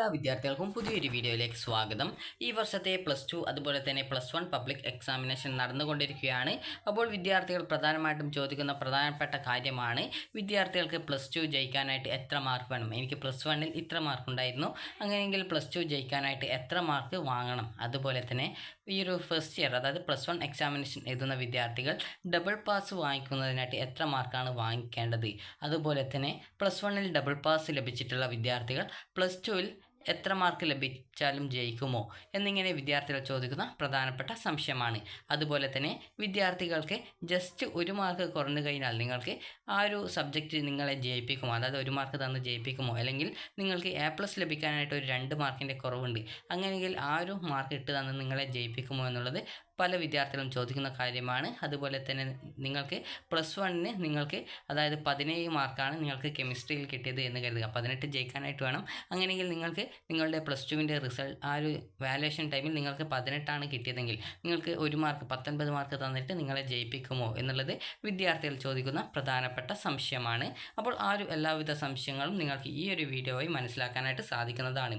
എല്ലാ വിദ്യാർത്ഥികൾക്കും പുതിയൊരു വീഡിയോയിലേക്ക് സ്വാഗതം. ഈ വർഷത്തെ പ്ലസ് ടു അതുപോലെ തന്നെ പ്ലസ് വൺ പബ്ലിക് എക്സാമിനേഷൻ നടന്നുകൊണ്ടിരിക്കുകയാണ്. അപ്പോൾ വിദ്യാർത്ഥികൾ പ്രധാനമായിട്ടും ചോദിക്കുന്ന പ്രധാനപ്പെട്ട കാര്യമാണ് വിദ്യാർത്ഥികൾക്ക് പ്ലസ് ടു ജയിക്കാനായിട്ട് എത്ര മാർക്ക് വേണം? എനിക്ക് പ്ലസ് വണ്ണിൽ ഇത്ര മാർക്ക് ഉണ്ടായിരുന്നു. അങ്ങനെയെങ്കിൽ പ്ലസ് ടു ജയിക്കാനായിട്ട് എത്ര മാർക്ക് വാങ്ങണം? അതുപോലെ തന്നെ ഈ ഒരു ഫസ്റ്റ് ഇയർ അതായത് പ്ലസ് വൺ എക്സാമിനേഷൻ എഴുതുന്ന വിദ്യാർത്ഥികൾ ഡബിൾ പാസ് വാങ്ങിക്കുന്നതിനായിട്ട് എത്ര മാർക്കാണ് വാങ്ങിക്കേണ്ടത്? അതുപോലെ തന്നെ പ്ലസ് വണ്ണിൽ ഡബിൾ പാസ് ലഭിച്ചിട്ടുള്ള വിദ്യാർത്ഥികൾ പ്ലസ് ടുവിൽ എത്ര മാർക്ക് ലഭിച്ചാലും ജയിക്കുമോ എന്നിങ്ങനെ വിദ്യാർത്ഥികൾ ചോദിക്കുന്ന പ്രധാനപ്പെട്ട സംശയമാണ്. അതുപോലെ തന്നെ വിദ്യാർത്ഥികൾക്ക് ജസ്റ്റ് ഒരു മാർക്ക് കുറഞ്ഞു കഴിഞ്ഞാൽ നിങ്ങൾക്ക് ആ ഒരു സബ്ജക്റ്റ് നിങ്ങളെ ജയിപ്പിക്കുമോ? അതായത് ഒരു മാർക്ക് തന്ന് ജയിപ്പിക്കുമോ? അല്ലെങ്കിൽ നിങ്ങൾക്ക് എ പ്ലസ് ലഭിക്കാനായിട്ട് ഒരു രണ്ട് മാർക്കിന്റെ കുറവുണ്ട്. അങ്ങനെയെങ്കിൽ ആ ഒരു മാർക്ക് ഇട്ട് തന്ന് നിങ്ങളെ ജയിപ്പിക്കുമോ എന്നുള്ളത് പല വിദ്യാർത്ഥികളും ചോദിക്കുന്ന കാര്യമാണ്. അതുപോലെ തന്നെ നിങ്ങൾക്ക് പ്ലസ് വണ്ണിന് നിങ്ങൾക്ക് അതായത് പതിനേഴ് മാർക്കാണ് നിങ്ങൾക്ക് കെമിസ്ട്രിയിൽ കിട്ടിയത് എന്ന് കരുതുക. പതിനെട്ട് ജയിക്കാനായിട്ട് വേണം. അങ്ങനെയെങ്കിൽ നിങ്ങൾക്ക് നിങ്ങളുടെ പ്ലസ് ടുവിന്റെ റിസൾട്ട് ആ ഒരു വാലുവേഷൻ ടൈമിൽ നിങ്ങൾക്ക് പതിനെട്ടാണ് കിട്ടിയതെങ്കിൽ നിങ്ങൾക്ക് ഒരു മാർക്ക് പത്തൊൻപത് മാർക്ക് തന്നിട്ട് നിങ്ങളെ ജയിപ്പിക്കുമോ എന്നുള്ളത് വിദ്യാർത്ഥികൾ ചോദിക്കുന്ന പ്രധാനപ്പെട്ട സംശയമാണ്. അപ്പോൾ ആ ഒരു എല്ലാവിധ സംശയങ്ങളും നിങ്ങൾക്ക് ഈ ഒരു വീഡിയോ വഴി മനസ്സിലാക്കാനായിട്ട് സാധിക്കുന്നതാണ്.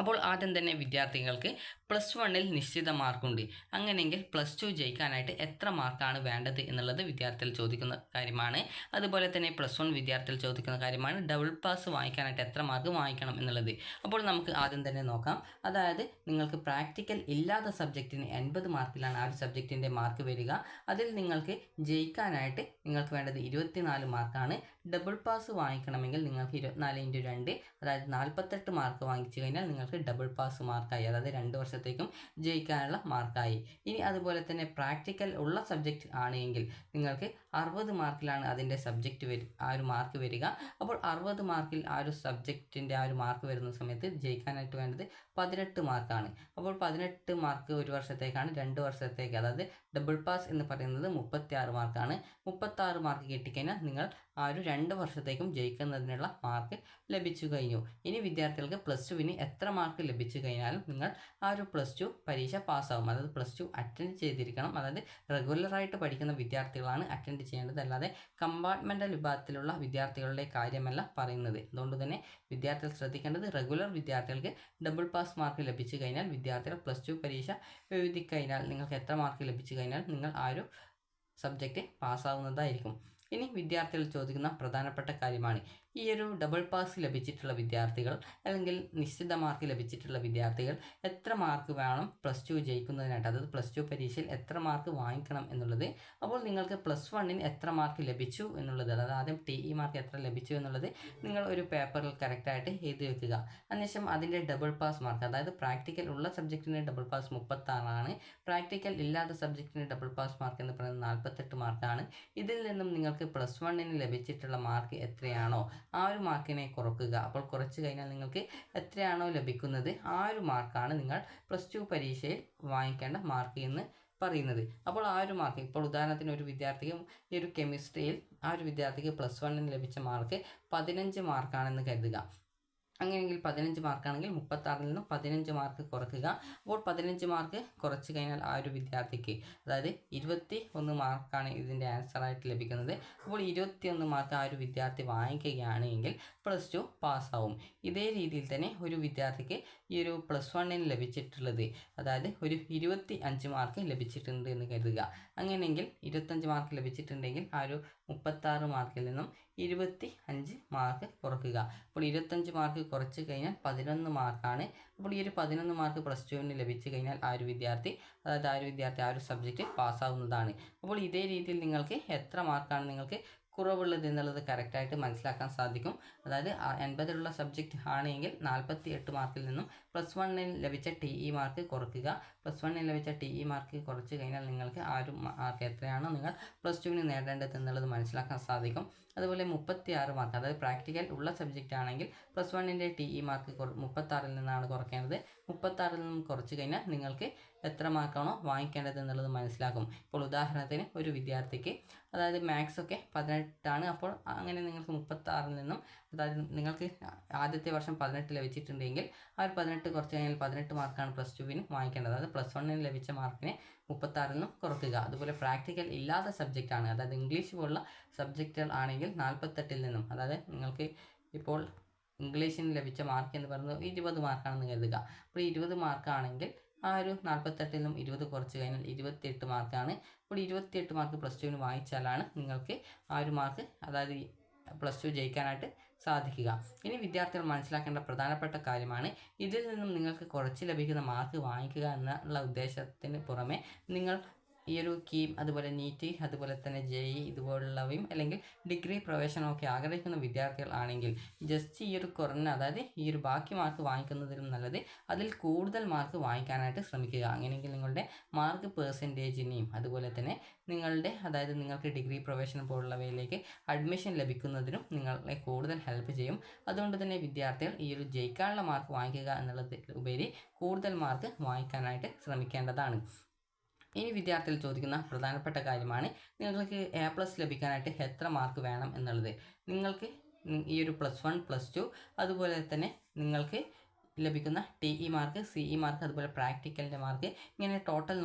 അപ്പോൾ ആദ്യം തന്നെ വിദ്യാർത്ഥികൾക്ക് പ്ലസ് വണ്ണിൽ നിശ്ചിത മാർക്കുണ്ട്. അങ്ങനെയെങ്കിൽ പ്ലസ് ടു ജയിക്കാനായിട്ട് എത്ര മാർക്കാണ് വേണ്ടത് എന്നുള്ളത് വിദ്യാർത്ഥികൾ ചോദിക്കുന്ന കാര്യമാണ്. അതുപോലെ തന്നെ പ്ലസ് വൺ വിദ്യാർത്ഥികൾ ചോദിക്കുന്ന കാര്യമാണ് ഡബിൾ പാസ് വാങ്ങിക്കാനായിട്ട് എത്ര മാർക്ക് വാങ്ങിക്കണം എന്നുള്ളത്. അപ്പോൾ നമുക്ക് ആദ്യം തന്നെ നോക്കാം. അതായത് നിങ്ങൾക്ക് പ്രാക്ടിക്കൽ ഇല്ലാത്ത സബ്ജക്റ്റിന് എൺപത് മാർക്കിലാണ് ആ ഒരു സബ്ജക്റ്റിന്റെ മാർക്ക് വരിക. അതിൽ നിങ്ങൾക്ക് ജയിക്കാനായിട്ട് നിങ്ങൾക്ക് വേണ്ടത് ഇരുപത്തിനാല് മാർക്കാണ്. ഡബിൾ പാസ് വാങ്ങിക്കണമെങ്കിൽ നിങ്ങൾക്ക് ഇരുപത്തിനാല് ഇന്റു രണ്ട് അതായത് നാൽപ്പത്തെട്ട് മാർക്ക് വാങ്ങിച്ചു കഴിഞ്ഞാൽ നിങ്ങൾക്ക് ഡബിൾ പാസ് മാർക്കായി അതായത് രണ്ട് വർഷത്തേക്കും ജയിക്കാനുള്ള മാർക്കായി ഇനി അതുപോലെ തന്നെ പ്രാക്ടിക്കൽ ഉള്ള സബ്ജക്റ്റ് ആണെങ്കിൽ നിങ്ങൾക്ക് അറുപത് മാർക്കിലാണ് അതിന്റെ സബ്ജക്റ്റ് വരി ആ ഒരു മാർക്ക് വരിക. അപ്പോൾ അറുപത് മാർക്കിൽ ആ ഒരു സബ്ജക്റ്റിന്റെ ആ ഒരു മാർക്ക് വരുന്ന സമയത്ത് ജയിക്കാനായിട്ട് വേണ്ടത് പതിനെട്ട് മാർക്കാണ് അപ്പോൾ പതിനെട്ട് മാർക്ക് ഒരു വർഷത്തേക്കാണ് രണ്ട് വർഷത്തേക്ക് അതായത് ഡബിൾ പാസ് എന്ന് പറയുന്നത് മുപ്പത്തി ആറ് മാർക്കാണ്. മുപ്പത്തി ആറ് മാർക്ക് കിട്ടിക്കഴിഞ്ഞാൽ നിങ്ങൾ ആ ഒരു രണ്ട് വർഷത്തേക്കും ജയിക്കുന്നതിനുള്ള മാർക്ക് ലഭിച്ചു കഴിഞ്ഞു. ഇനി വിദ്യാർത്ഥികൾക്ക് പ്ലസ് ടുവിന് എത്ര മാർക്ക് ലഭിച്ചു കഴിഞ്ഞാലും നിങ്ങൾ ആ ഒരു പ്ലസ് ടു പരീക്ഷ പാസ്സാവും അതായത് പ്ലസ് ടു അറ്റൻഡ് ചെയ്തിരിക്കണം. അതായത് റെഗുലറായിട്ട് പഠിക്കുന്ന വിദ്യാർത്ഥികളാണ് അറ്റൻഡ് ചെയ്യേണ്ടത്. അല്ലാതെ കമ്പാർട്ട്മെന്റൽ വിഭാഗത്തിലുള്ള വിദ്യാർത്ഥികളുടെ കാര്യമല്ല പറയുന്നത്. അതുകൊണ്ട് തന്നെ വിദ്യാർത്ഥികൾ ശ്രദ്ധിക്കേണ്ടത് റെഗുലർ വിദ്യാർത്ഥികൾക്ക് ഡബിൾ പാസ് മാർക്ക് ലഭിച്ചു കഴിഞ്ഞാൽ വിദ്യാർത്ഥികൾ പ്ലസ് ടു പരീക്ഷ എഴുതി കഴിഞ്ഞാൽ നിങ്ങൾക്ക് എത്ര മാർക്ക് ലഭിച്ചു കഴിഞ്ഞാൽ നിങ്ങൾ ആ ഒരു സബ്ജക്റ്റ് പാസ്സാവുന്നതായിരിക്കും. ഇനി വിദ്യാർത്ഥികൾ ചോദിക്കുന്ന പ്രധാനപ്പെട്ട കാര്യമാണ്. ഈ ഒരു ഡബിൾ പാസ് ലഭിച്ചിട്ടുള്ള വിദ്യാർത്ഥികൾ അല്ലെങ്കിൽ നിശ്ചിത മാർക്ക് ലഭിച്ചിട്ടുള്ള വിദ്യാർത്ഥികൾ എത്ര മാർക്ക് വേണം പ്ലസ് ടു ജയിക്കുന്നതിനായിട്ട് അതായത് പ്ലസ് ടു പരീക്ഷയിൽ എത്ര മാർക്ക് വാങ്ങിക്കണം എന്നുള്ളത്. അപ്പോൾ നിങ്ങൾക്ക് പ്ലസ് വണ്ണിന് എത്ര മാർക്ക് ലഭിച്ചു എന്നുള്ളത് അതായത് ആദ്യം ടി ഇ മാർക്ക് എത്ര ലഭിച്ചു എന്നുള്ളത് നിങ്ങൾ ഒരു പേപ്പറിൽ കറക്റ്റായിട്ട് എഴുതി വെക്കുക. അതിനുശേഷം അതിന്റെ ഡബിൾ പാസ് മാർക്ക് അതായത് പ്രാക്ടിക്കൽ ഉള്ള സബ്ജക്റ്റിന് ഡബിൾ പാസ് മുപ്പത്താറാണ്. പ്രാക്ടിക്കൽ ഇല്ലാത്ത സബ്ജക്റ്റിന് ഡബിൾ പാസ് മാർക്ക് എന്ന് പറയുന്നത് നാൽപ്പത്തെട്ട് മാർക്കാണ് ഇതിൽ നിന്നും നിങ്ങൾക്ക് പ്ലസ് വണ്ണിന് ലഭിച്ചിട്ടുള്ള മാർക്ക് എത്രയാണോ? ആ ഒരു മാർക്കിനെ കുറക്കുക. അപ്പോൾ കുറച്ച് കഴിഞ്ഞാൽ നിങ്ങൾക്ക് എത്രയാണോ ലഭിക്കുന്നത് ആ ഒരു മാർക്കാണ് നിങ്ങൾ പ്ലസ് ടു പരീക്ഷയിൽ വാങ്ങിക്കേണ്ട മാർക്ക് എന്ന് പറയുന്നത്. അപ്പോൾ ആ ഒരു മാർക്ക് ഇപ്പോൾ ഉദാഹരണത്തിന് ഒരു വിദ്യാർത്ഥിക്ക് ഈ ഒരു കെമിസ്ട്രിയിൽ ആ ഒരു വിദ്യാർത്ഥിക്ക് പ്ലസ് വണ്ണിന് ലഭിച്ച മാർക്ക് പതിനഞ്ച് മാർക്കാണെന്ന് കരുതുക. അങ്ങനെയെങ്കിൽ പതിനഞ്ച് മാർക്കാണെങ്കിൽ മുപ്പത്താറിൽ നിന്നും പതിനഞ്ച് മാർക്ക് കുറയ്ക്കുക അപ്പോൾ പതിനഞ്ച് മാർക്ക് കുറച്ച് കഴിഞ്ഞാൽ ആ ഒരു വിദ്യാർത്ഥിക്ക് അതായത് ഇരുപത്തി ഒന്ന് മാർക്കാണ് ഇതിന്റെ ആൻസറായിട്ട് ലഭിക്കുന്നത്. അപ്പോൾ ഇരുപത്തി ഒന്ന് മാർക്ക് ആ ഒരു വിദ്യാർത്ഥി വാങ്ങിക്കുകയാണെങ്കിൽ പ്ലസ് ടു പാസ്സാവും ഇതേ രീതിയിൽ തന്നെ ഒരു വിദ്യാർത്ഥിക്ക് ഈ ഒരു പ്ലസ് വണ്ണിന് ലഭിച്ചിട്ടുള്ളത് അതായത് ഒരു ഇരുപത്തി അഞ്ച് മാർക്ക് ലഭിച്ചിട്ടുണ്ട് എന്ന് കരുതുക. അങ്ങനെയെങ്കിൽ ഇരുപത്തഞ്ച് മാർക്ക് ലഭിച്ചിട്ടുണ്ടെങ്കിൽ ആ ഒരു മുപ്പത്താറ് മാർക്കിൽ നിന്നും ഇരുപത്തി അഞ്ച് മാർക്ക് കുറക്കുക. അപ്പോൾ ഇരുപത്തഞ്ച് മാർക്ക് കുറച്ച് കഴിഞ്ഞാൽ പതിനൊന്ന് മാർക്കാണ്. അപ്പോൾ ഈ ഒരു പതിനൊന്ന് മാർക്ക് പ്ലസ് ടുവിന് ലഭിച്ചു കഴിഞ്ഞാൽ ആ ഒരു വിദ്യാർത്ഥി അതായത് ആ ഒരു വിദ്യാർത്ഥി ആ ഒരു സബ്ജക്റ്റ് പാസ്സാവുന്നതാണ് അപ്പോൾ ഇതേ രീതിയിൽ നിങ്ങൾക്ക് എത്ര മാർക്കാണ് നിങ്ങൾക്ക് കുറവുള്ളത് എന്നുള്ളത് കറക്റ്റായിട്ട് മനസ്സിലാക്കാൻ സാധിക്കും. അതായത് എൺപതിലുള്ള സബ്ജക്റ്റ് ആണെങ്കിൽ നാൽപ്പത്തി എട്ട് മാർക്കിൽ നിന്നും പ്ലസ് വണ്ണിൽ ലഭിച്ച ടി ഇ മാർക്ക് കുറയ്ക്കുക. പ്ലസ് വണ്ണിൽ ലഭിച്ച ടി ഇ മാർക്ക് കുറച്ച് കഴിഞ്ഞാൽ നിങ്ങൾക്ക് ആ ഒരു മാർക്ക് എത്രയാണോ നിങ്ങൾ പ്ലസ് ടുവിന് നേടേണ്ടത് എന്നുള്ളത് മനസ്സിലാക്കാൻ സാധിക്കും. അതുപോലെ മുപ്പത്തി ആറ് മാർക്ക് അതായത് പ്രാക്ടിക്കൽ ഉള്ള സബ്ജക്റ്റ് ആണെങ്കിൽ പ്ലസ് വണ്ണിന്റെ ടി ഇ മാർക്ക് മുപ്പത്താറിൽ നിന്നാണ് കുറയ്ക്കേണ്ടത്. മുപ്പത്താറിൽ നിന്നും കുറച്ച് കഴിഞ്ഞാൽ നിങ്ങൾക്ക് എത്ര മാർക്കാണോ വാങ്ങിക്കേണ്ടത് എന്നുള്ളത് മനസ്സിലാക്കും ഇപ്പോൾ ഉദാഹരണത്തിന് ഒരു വിദ്യാർത്ഥിക്ക് അതായത് മാത്സ് ഒക്കെ പതിനെട്ടാണ്. അപ്പോൾ അങ്ങനെ നിങ്ങൾക്ക് മുപ്പത്താറിൽ നിന്നും അതായത് നിങ്ങൾക്ക് ആദ്യത്തെ വർഷം പതിനെട്ട് ലഭിച്ചിട്ടുണ്ടെങ്കിൽ ആ ഒരു പതിനെട്ട് കുറച്ച് കഴിഞ്ഞാൽ പതിനെട്ട് മാർക്കാണ് പ്ലസ് ടുവിന് വാങ്ങിക്കേണ്ടത്. അതായത് പ്ലസ് വണ്ണിന് ലഭിച്ച മാർക്കിനെ മുപ്പത്താറിൽ നിന്നും കുറയ്ക്കുക അതുപോലെ പ്രാക്ടിക്കൽ ഇല്ലാത്ത സബ്ജക്റ്റാണ് അതായത് ഇംഗ്ലീഷ് പോലുള്ള സബ്ജക്റ്റുകൾ ആണെങ്കിൽ നാൽപ്പത്തെട്ടിൽ നിന്നും അതായത് നിങ്ങൾക്ക് ഇപ്പോൾ ഇംഗ്ലീഷിന് ലഭിച്ച മാർക്ക് എന്ന് പറയുന്നത് ഇരുപത് മാർക്കാണെന്ന് കരുതുക. അപ്പോൾ ഇരുപത് മാർക്കാണെങ്കിൽ ആ ഒരു നാൽപ്പത്തെട്ടിൽ നിന്നും ഇരുപത് കുറച്ച് കഴിഞ്ഞാൽ ഇരുപത്തിയെട്ട് മാർക്കാണ് അപ്പോൾ ഇരുപത്തിയെട്ട് മാർക്ക് പ്ലസ് ടുവിന് വാങ്ങിച്ചാലാണ് നിങ്ങൾക്ക് ആ ഒരു മാർക്ക് അതായത് പ്ലസ് ടു ജയിക്കാനായിട്ട് സാധിക്കുക. ഇനി വിദ്യാർത്ഥികൾ മനസ്സിലാക്കേണ്ട പ്രധാനപ്പെട്ട കാര്യമാണ് ഇതിൽ നിന്നും നിങ്ങൾക്ക് കുറച്ച് ലഭിക്കുന്ന മാർക്ക് വാങ്ങിക്കുക എന്നുള്ള ഉദ്ദേശത്തിന് പുറമെ നിങ്ങൾ ഈ ഒരു കീം അതുപോലെ നീറ്റ് അതുപോലെ തന്നെ ജെ ഇ ഇതുപോലുള്ളവയും അല്ലെങ്കിൽ ഡിഗ്രി പ്രവേശനമൊക്കെ ആഗ്രഹിക്കുന്ന വിദ്യാർത്ഥികൾ ആണെങ്കിൽ ജസ്റ്റ് ഈ ഒരു കുറഞ്ഞ അതായത് ഈ ഒരു ബാക്കി മാർക്ക് വാങ്ങിക്കുന്നതിലും നല്ലത് അതിൽ കൂടുതൽ മാർക്ക് വാങ്ങിക്കാനായിട്ട് ശ്രമിക്കുക. അങ്ങനെയെങ്കിൽ നിങ്ങളുടെ മാർക്ക് പേഴ്സന്റേജിനെയും അതുപോലെ തന്നെ നിങ്ങളുടെ അതായത് നിങ്ങൾക്ക് ഡിഗ്രി പ്രവേശനം പോലുള്ളവയിലേക്ക് അഡ്മിഷൻ ലഭിക്കുന്നതിനും നിങ്ങളെ കൂടുതൽ ഹെൽപ്പ് ചെയ്യും. അതുകൊണ്ട് തന്നെ വിദ്യാർത്ഥികൾ ഈ ഒരു ജയിക്കാനുള്ള മാർക്ക് വാങ്ങിക്കുക എന്നുള്ളത് ഉപരി കൂടുതൽ മാർക്ക് വാങ്ങിക്കാനായിട്ട് ശ്രമിക്കേണ്ടതാണ്. ഇനി വിദ്യാർത്ഥികൾ ചോദിക്കുന്ന പ്രധാനപ്പെട്ട കാര്യമാണ് നിങ്ങൾക്ക് എ പ്ലസ് ലഭിക്കാനായിട്ട് എത്ര മാർക്ക് വേണം എന്നുള്ളത്. നിങ്ങൾക്ക് ഈ ഒരു പ്ലസ് വൺ പ്ലസ് ടു അതുപോലെ തന്നെ നിങ്ങൾക്ക് ലഭിക്കുന്ന T E mark C E mark അതുപോലെ പ്രാക്ടിക്കലിന്റെ മാർക്ക് ഇങ്ങനെ ടോട്ടൽ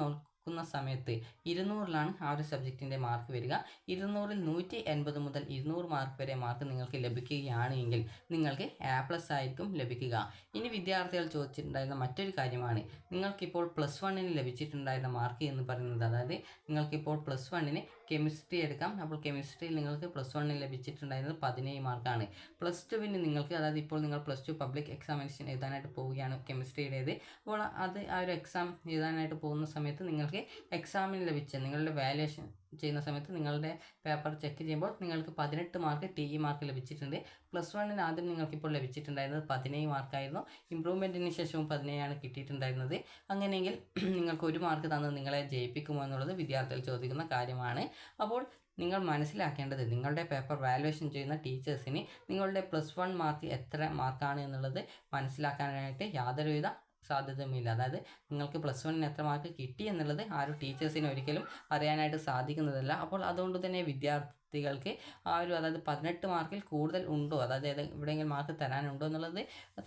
നോക്കുന്ന സമയത്ത് ഇരുന്നൂറിലാണ് ആ ഒരു സബ്ജക്റ്റിന്റെ മാർക്ക് വരിക. ഇരുന്നൂറിൽ നൂറ്റി എൺപത് മുതൽ ഇരുന്നൂറ് മാർക്ക് വരെ മാർക്ക് നിങ്ങൾക്ക് ലഭിക്കുകയാണ് എങ്കിൽ നിങ്ങൾക്ക് എ പ്ലസ് ആയിരിക്കും ലഭിക്കുക. ഇനി വിദ്യാർത്ഥികൾ ചോദിച്ചിട്ടുണ്ടായിരുന്ന മറ്റൊരു കാര്യമാണ്. നിങ്ങൾക്കിപ്പോൾ പ്ലസ് വണ്ണിന് ലഭിച്ചിട്ടുണ്ടായിരുന്ന മാർക്ക് എന്ന് പറയുന്നത്. അതായത് നിങ്ങൾക്കിപ്പോൾ പ്ലസ് വണ്ണിന് കെമിസ്ട്രി എടുക്കാം. അപ്പോൾ കെമിസ്ട്രിയിൽ നിങ്ങൾക്ക് പ്ലസ് വണ്ണിൽ ലഭിച്ചിട്ടുണ്ടായിരുന്നത് പതിനേഴ് മാർക്കാണ് പ്ലസ് ടുവിന് നിങ്ങൾക്ക് അതായത് ഇപ്പോൾ നിങ്ങൾ പ്ലസ് ടു പബ്ലിക് എക്സാമിനേഷൻ എഴുതാനായിട്ട് പോവുകയാണ് കെമിസ്ട്രിയുടേത് അപ്പോൾ അത് ആ ഒരു എക്സാം എഴുതാനായിട്ട് പോകുന്ന സമയത്ത് നിങ്ങൾക്ക് എക്സാമിന് ലഭിച്ച നിങ്ങളുടെ വാല്യുവേഷൻ ചെയ്യുന്ന സമയത്ത് നിങ്ങളുടെ പേപ്പർ ചെക്ക് ചെയ്യുമ്പോൾ നിങ്ങൾക്ക് പതിനെട്ട് മാർക്ക് ടി ഇ മാർക്ക് ലഭിച്ചിട്ടുണ്ട്. പ്ലസ് വണ്ണിന് ആദ്യം നിങ്ങൾക്കിപ്പോൾ ലഭിച്ചിട്ടുണ്ടായിരുന്നത് പതിനേഴ് മാർക്കായിരുന്നു ഇമ്പ്രൂവ്മെന്റിന് ശേഷവും പതിനേഴാണ് കിട്ടിയിട്ടുണ്ടായിരുന്നത്. അങ്ങനെയെങ്കിൽ നിങ്ങൾക്ക് ഒരു മാർക്ക് തന്ന് നിങ്ങളെ ജയിപ്പിക്കുമോ എന്നുള്ളത് വിദ്യാർത്ഥികൾ ചോദിക്കുന്ന കാര്യമാണ്. അപ്പോൾ നിങ്ങൾ മനസ്സിലാക്കേണ്ടത് നിങ്ങളുടെ പേപ്പർ വാലുവേഷൻ ചെയ്യുന്ന ടീച്ചേഴ്സിന് നിങ്ങളുടെ പ്ലസ് വൺ മാർക്ക് എത്ര മാർക്കാണ് എന്നുള്ളത് മനസ്സിലാക്കാനായിട്ട് യാതൊരുവിധ സാധ്യതയുമില്ല. അതായത് നിങ്ങൾക്ക് പ്ലസ് വണ്ണിന് എത്ര മാർക്ക് കിട്ടി എന്നുള്ളത് ആ ഒരു ടീച്ചേഴ്സിന് ഒരിക്കലും അറിയാനായിട്ട് സാധിക്കുന്നതല്ല. അപ്പോൾ അതുകൊണ്ട് തന്നെ വിദ്യാർത്ഥികൾക്ക് ആ ഒരു അതായത് പതിനെട്ട് മാർക്കിൽ കൂടുതൽ ഉണ്ടോ? അതായത് എവിടെയെങ്കിലും മാർക്ക് തരാനുണ്ടോ എന്നുള്ളത്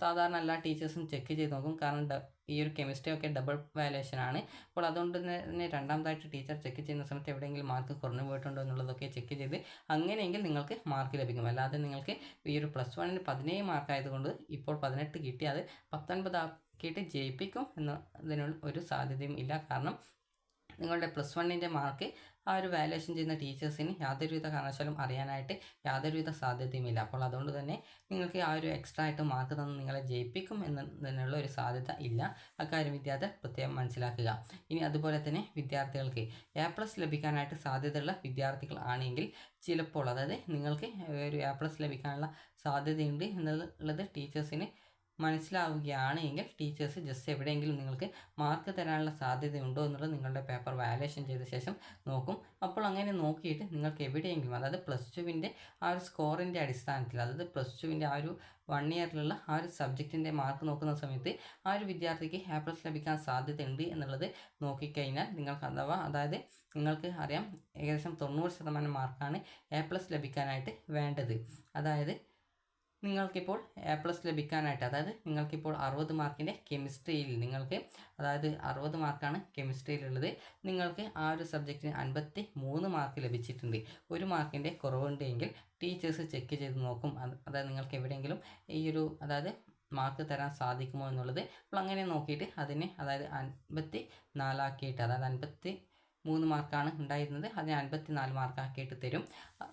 സാധാരണ എല്ലാ ടീച്ചേഴ്സും ചെക്ക് ചെയ്ത് നോക്കും. കാരണം ഈ ഒരു കെമിസ്ട്രി ഒക്കെ ഡബിൾ വാലുവേഷൻ ആണ്. അപ്പോൾ അതുകൊണ്ട് തന്നെ രണ്ടാമതായിട്ട് ടീച്ചർ ചെക്ക് ചെയ്യുന്ന സമയത്ത് എവിടെയെങ്കിലും മാർക്ക് കുറഞ്ഞു പോയിട്ടുണ്ടോ എന്നുള്ളതൊക്കെ ചെക്ക് ചെയ്ത് അങ്ങനെയെങ്കിൽ നിങ്ങൾക്ക് മാർക്ക് ലഭിക്കും. അല്ലാതെ നിങ്ങൾക്ക് ഈ ഒരു പ്ലസ് വണ്ണിന് പതിനേഴ് മാർക്ക് ആയതുകൊണ്ട് ഇപ്പോൾ പതിനെട്ട് കിട്ടി. അത് പത്തൊൻപത് ആക്കിയിട്ട് ജയിപ്പിക്കും എന്നതിനുള്ള ഒരു സാധ്യതയും ഇല്ല. കാരണം നിങ്ങളുടെ പ്ലസ് വണ്ണിന്റെ മാർക്ക് ആ ഒരു വാലുവേഷൻ ചെയ്യുന്ന ടീച്ചേഴ്സിന് യാതൊരുവിധ കാരണവശാലും അറിയാനായിട്ട് യാതൊരുവിധ സാധ്യതയുമില്ല അപ്പോൾ അതുകൊണ്ട് തന്നെ നിങ്ങൾക്ക് ആ ഒരു എക്സ്ട്രാ ആയിട്ട് മാർക്ക് തന്ന് നിങ്ങളെ ജയിപ്പിക്കും എന്നതിനുള്ള ഒരു സാധ്യത ഇല്ല. അക്കാര്യം വിദ്യാർത്ഥി പ്രത്യേകം മനസ്സിലാക്കുക. ഇനി അതുപോലെ തന്നെ വിദ്യാർത്ഥികൾക്ക് എ പ്ലസ് ലഭിക്കാനായിട്ട് സാധ്യതയുള്ള വിദ്യാർത്ഥികൾ ആണെങ്കിൽ ചിലപ്പോൾ അതായത് നിങ്ങൾക്ക് ഒരു എ പ്ലസ് ലഭിക്കാനുള്ള സാധ്യതയുണ്ട് എന്നുള്ളത് ടീച്ചേഴ്സിന് മനസ്സിലാവുകയാണ് എങ്കിൽ ടീച്ചേഴ്സ് ജസ്റ്റ് എവിടെയെങ്കിലും നിങ്ങൾക്ക് മാർക്ക് തരാനുള്ള സാധ്യതയുണ്ടോ എന്നുള്ളത് നിങ്ങളുടെ പേപ്പർ വാലുവേഷൻ ചെയ്ത ശേഷം നോക്കും. അപ്പോൾ അങ്ങനെ നോക്കിയിട്ട് നിങ്ങൾക്ക് എവിടെയെങ്കിലും അതായത് പ്ലസ് ടുവിന്റെ ആ ഒരു സ്കോറിന്റെ അടിസ്ഥാനത്തിൽ അതായത് പ്ലസ് ടുവിന്റെ ആ ഒരു വൺ ഇയറിലുള്ള ആ ഒരു സബ്ജക്റ്റിന്റെ മാർക്ക് നോക്കുന്ന സമയത്ത് ആ ഒരു വിദ്യാർത്ഥിക്ക് എ പ്ലസ് ലഭിക്കാൻ സാധ്യതയുണ്ട് എന്നുള്ളത് നോക്കിക്കഴിഞ്ഞാൽ നിങ്ങൾക്ക് അഥവാ അതായത് നിങ്ങൾക്ക് അറിയാം ഏകദേശം തൊണ്ണൂറ് ശതമാനം മാർക്കാണ് എ പ്ലസ് ലഭിക്കാനായിട്ട് വേണ്ടത്. അതായത് നിങ്ങൾക്കിപ്പോൾ എ പ്ലസ് ലഭിക്കാനായിട്ട് അതായത് നിങ്ങൾക്കിപ്പോൾ അറുപത് മാർക്കിന്റെ കെമിസ്ട്രിയിൽ നിങ്ങൾക്ക് അതായത് അറുപത് മാർക്കാണ് കെമിസ്ട്രിയിലുള്ളത് നിങ്ങൾക്ക് ആ ഒരു സബ്ജക്റ്റിന് അൻപത്തി മൂന്ന് മാർക്ക് ലഭിച്ചിട്ടുണ്ട്. ഒരു മാർക്കിന്റെ കുറവുണ്ടെങ്കിൽ ടീച്ചേഴ്സ് ചെക്ക് ചെയ്ത് നോക്കും. അതായത് നിങ്ങൾക്ക് എവിടെയെങ്കിലും ഈ ഒരു അതായത് മാർക്ക് തരാൻ സാധിക്കുമോ എന്നുള്ളത് അപ്പോൾ അങ്ങനെ നോക്കിയിട്ട് അതിനെ അതായത് അൻപത്തി നാലാക്കിയിട്ട് അതായത് അൻപത്തി മൂന്ന് മാർക്കാണ് ഉണ്ടായിരുന്നത്. അതിന് അൻപത്തി നാല് മാർക്കാക്കിയിട്ട് തരും.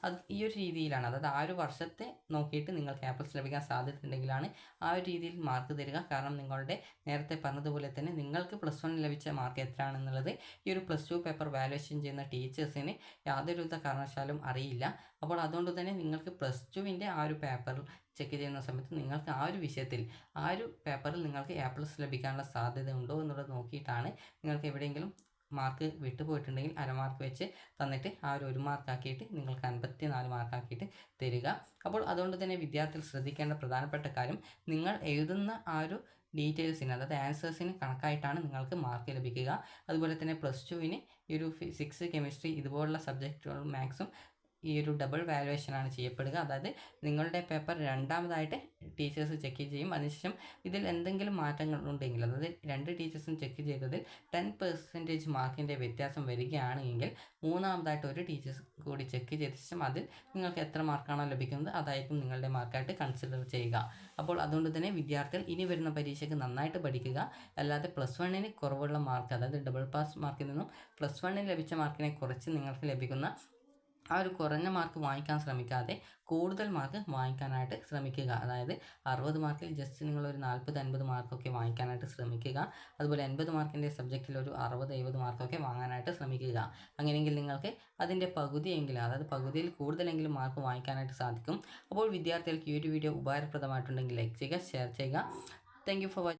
അത് ഈ ഒരു രീതിയിലാണ്. അതായത് ആ ഒരു വർഷത്തെ നോക്കിയിട്ട് നിങ്ങൾ എ ലഭിക്കാൻ സാധ്യതയുണ്ടെങ്കിലാണ് ആ ഒരു രീതിയിൽ മാർക്ക് തരിക. കാരണം നിങ്ങളുടെ നേരത്തെ പറഞ്ഞതുപോലെ തന്നെ നിങ്ങൾക്ക് പ്ലസ് വണ്ണിൽ ലഭിച്ച മാർക്ക് എത്രയാണെന്നുള്ളത് ഈ ഒരു പ്ലസ് ടു പേപ്പർ വാലുവേഷൻ ചെയ്യുന്ന ടീച്ചേഴ്സിന് യാതൊരുവിധ കാരണവശാലും അറിയില്ല. അപ്പോൾ അതുകൊണ്ട് തന്നെ നിങ്ങൾക്ക് പ്ലസ് ടുവിന്റെ ആ ഒരു പേപ്പർ ചെക്ക് ചെയ്യുന്ന സമയത്ത് നിങ്ങൾക്ക് ആ ഒരു വിഷയത്തിൽ ആ ഒരു പേപ്പറിൽ നിങ്ങൾക്ക് എ പ്ലസ് ലഭിക്കാനുള്ള സാധ്യത ഉണ്ടോ എന്നുള്ളത് നോക്കിയിട്ടാണ് നിങ്ങൾക്ക് എവിടെയെങ്കിലും മാർക്ക് വിട്ടുപോയിട്ടുണ്ടെങ്കിൽ അരമാർക്ക് വെച്ച് തന്നിട്ട് ആ ഒരു ഒരു മാർക്കാക്കിയിട്ട് നിങ്ങൾക്ക് അൻപത്തി നാല് മാർക്കാക്കിയിട്ട് തരിക. അപ്പോൾ അതുകൊണ്ട് തന്നെ വിദ്യാർത്ഥികൾ ശ്രദ്ധിക്കേണ്ട പ്രധാനപ്പെട്ട കാര്യം നിങ്ങൾ എഴുതുന്ന ആ ഒരു ഡീറ്റെയിൽസിന് അതായത് ആൻസേഴ്സിന് കണക്കായിട്ടാണ് നിങ്ങൾക്ക് മാർക്ക് ലഭിക്കുക. അതുപോലെ തന്നെ പ്ലസ് ടുവിന് ഈ ഒരു ഫിസിക്സ് കെമിസ്ട്രി ഇതുപോലുള്ള സബ്ജക്റ്റുകളും മാത്സും ഈ ഒരു ഡബിൾ വാലുവേഷനാണ് ചെയ്യപ്പെടുക. അതായത് നിങ്ങളുടെ പേപ്പർ രണ്ടാമതായിട്ട് ടീച്ചേഴ്സ് ചെക്ക് ചെയ്യും. അതിനുശേഷം ഇതിൽ എന്തെങ്കിലും മാറ്റങ്ങൾ ഉണ്ടെങ്കിൽ അതായത് രണ്ട് ടീച്ചേഴ്സും ചെക്ക് ചെയ്തതിൽ ടെൻ പെർസെന്റേജ് മാർക്കിന്റെ വ്യത്യാസം വരികയാണെങ്കിൽ മൂന്നാമതായിട്ട് ഒരു ടീച്ചേഴ്സ് കൂടി ചെക്ക് ചെയ്ത ശേഷം അതിൽ നിങ്ങൾക്ക് എത്ര മാർക്കാണോ ലഭിക്കുന്നത് അതായിരിക്കും നിങ്ങളുടെ മാർക്കായിട്ട് കൺസിഡർ ചെയ്യുക. അപ്പോൾ അതുകൊണ്ട് തന്നെ വിദ്യാർത്ഥികൾ ഇനി വരുന്ന പരീക്ഷയ്ക്ക് നന്നായിട്ട് പഠിക്കുക. അല്ലാതെ പ്ലസ് വണ്ണിന് കുറവുള്ള മാർക്ക് അതായത് ഡബിൾ പാസ് മാർക്കിൽ നിന്നും പ്ലസ് വണ്ണിന് ലഭിച്ച മാർക്കിനെ കുറച്ച് നിങ്ങൾക്ക് ലഭിക്കുന്ന ആ ഒരു കുറഞ്ഞ മാർക്ക് വാങ്ങിക്കാൻ ശ്രമിക്കാതെ കൂടുതൽ മാർക്ക് വാങ്ങിക്കാനായിട്ട് ശ്രമിക്കുക. അതായത് അറുപത് മാർക്കിൽ ജസ്റ്റ് നിങ്ങളൊരു നാൽപ്പത് അൻപത് മാർക്കൊക്കെ വാങ്ങിക്കാനായിട്ട് ശ്രമിക്കുക. അതുപോലെ എൺപത് മാർക്കിന്റെ സബ്ജക്റ്റിൽ ഒരു അറുപത് എഴുപത് മാർക്കൊക്കെ വാങ്ങാനായിട്ട് ശ്രമിക്കുക. അങ്ങനെയെങ്കിൽ നിങ്ങൾക്ക് അതിന്റെ പകുതിയെങ്കിലും അതായത് പകുതിയിൽ കൂടുതലെങ്കിലും മാർക്ക് വാങ്ങിക്കാനായിട്ട് സാധിക്കും. അപ്പോൾ വിദ്യാർത്ഥികൾക്ക് ഈ ഒരു വീഡിയോ ഉപകാരപ്രദമായിട്ടുണ്ടെങ്കിൽ ലൈക്ക് ചെയ്യുക ഷെയർ ചെയ്യുക. Thank for for